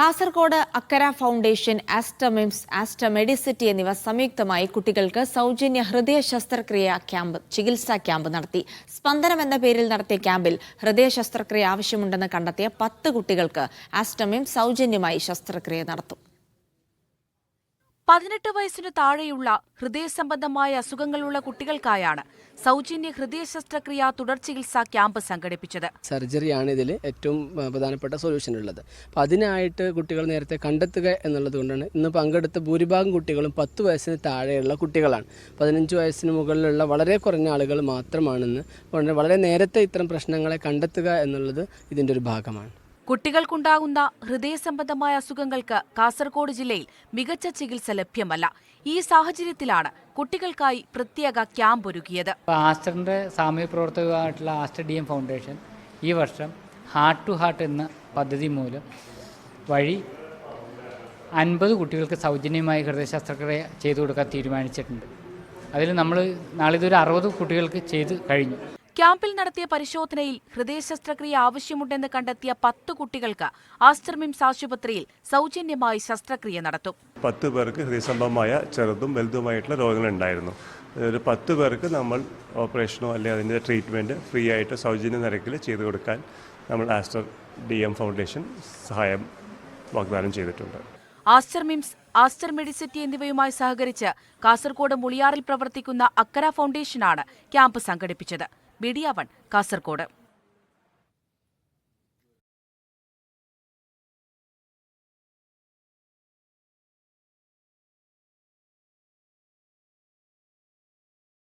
Kasaragod Akkara foundation Aster MIMS Aster medicity എന്നിവ സംയുക്തമായി കുട്ടികൾക്ക് സൗജന്യ ഹൃദയ ശസ്ത്രക്രിയ ക്യാമ്പ് ചികിത്സാ ക്യാമ്പ് നടത്തി. സ്പന്ദനം എന്ന പേരിൽ നടത്തിയ ക്യാമ്പിൽ ഹൃദയ ശസ്ത്രക്രിയ ആവശ്യമുണ്ടെന്ന് കണ്ടെത്തിയ പത്ത് കുട്ടികൾക്ക് ആസ്റ്റമിംസ് സൗജന്യമായി ശസ്ത്രക്രിയ നടത്തും. പതിനെട്ട് വയസ്സിന് താഴെയുള്ള ഹൃദയ സംബന്ധമായ അസുഖങ്ങളുള്ള കുട്ടികൾക്കായാണ് സൗജന്യ ഹൃദയ ശസ്ത്രക്രിയ തുടർ ചികിത്സാ ക്യാമ്പ് സംഘടിപ്പിച്ചത്. സർജറിയാണ് ഇതിൽ ഏറ്റവും പ്രധാനപ്പെട്ട സൊല്യൂഷൻ ഉള്ളത്. അപ്പോൾ അതിനായിട്ട് കുട്ടികൾ നേരത്തെ കണ്ടെത്തുക എന്നുള്ളത് കൊണ്ടാണ് ഇന്ന് പങ്കെടുത്ത ഭൂരിഭാഗം കുട്ടികളും പത്ത് വയസ്സിന് താഴെയുള്ള കുട്ടികളാണ്. പതിനഞ്ച് വയസ്സിന് മുകളിലുള്ള വളരെ കുറഞ്ഞ ആളുകൾ മാത്രമാണെന്ന് വളരെ നേരത്തെ ഇത്തരം പ്രശ്നങ്ങളെ കണ്ടെത്തുക എന്നുള്ളത് ഇതിന്റെ ഒരു ഭാഗമാണ്. കുട്ടികൾക്കുണ്ടാകുന്ന ഹൃദയ സംബന്ധമായ അസുഖങ്ങൾക്ക് കാസർഗോഡ് ജില്ലയിൽ മികച്ച ചികിത്സ ലഭ്യമല്ല. ഈ സാഹചര്യത്തിലാണ് കുട്ടികൾക്കായി പ്രത്യേക ക്യാമ്പ് ഒരുക്കിയത്. ആസ്റ്ററിന്റെ സാമൂഹ്യ പ്രവർത്തകമായിട്ടുള്ള ആസ്റ്റർ ഡി എം ഫൗണ്ടേഷൻ ഈ വർഷം ഹാർട്ട് ടു ഹാർട്ട് എന്ന പദ്ധതി മൂലം വഴി അൻപത് കുട്ടികൾക്ക് സൗജന്യമായി ഹൃദയ ശസ്ത്രക്രിയ ചെയ്തു കൊടുക്കാൻ തീരുമാനിച്ചിട്ടുണ്ട്. അതിൽ നമ്മൾ നാളിതൊരു അറുപത് കുട്ടികൾക്ക് ചെയ്ത് കഴിഞ്ഞു. ക്യാമ്പിൽ നടത്തിയ പരിശോധനയിൽ ഹൃദയ ശസ്ത്രക്രിയ ആവശ്യമുണ്ടെന്ന് കണ്ടെത്തിയ പത്ത് കുട്ടികൾക്ക് ആസ്റ്റർ മിംസ് ആശുപത്രിയിൽ സൗജന്യമായി ശസ്ത്രക്രിയ നടത്തും. പത്ത് പേർക്ക് ഹൃദയസംബന്ധമായ ചെറുതും വലുതുമായിട്ടുള്ള രോഗങ്ങളുണ്ടായിരുന്നു. ഒരു പത്ത് പേർക്ക് നമ്മൾ ഓപ്പറേഷനോ അല്ലെങ്കിൽ അതിന്റെ ട്രീറ്റ്മെന്റ് ഫ്രീ ആയിട്ട് സൗജന്യ നിരക്കിൽ ചെയ്തു കൊടുക്കാൻ നമ്മൾ ആസ്റ്റർ ഡി എം ഫൗണ്ടേഷൻ സഹായം വാഗ്ദാനം ചെയ്തിട്ടുണ്ട്. ആസ്റ്റർ മിംസ് ആസ്റ്റർ മെഡിസിറ്റി എന്നിവയുമായി സഹകരിച്ച് കാസർഗോഡ് മുളിയാറിൽ പ്രവർത്തിക്കുന്ന അക്കര ഫൗണ്ടേഷനാണ് ക്യാമ്പ് സംഘടിപ്പിച്ചത്. Media one Kasaragod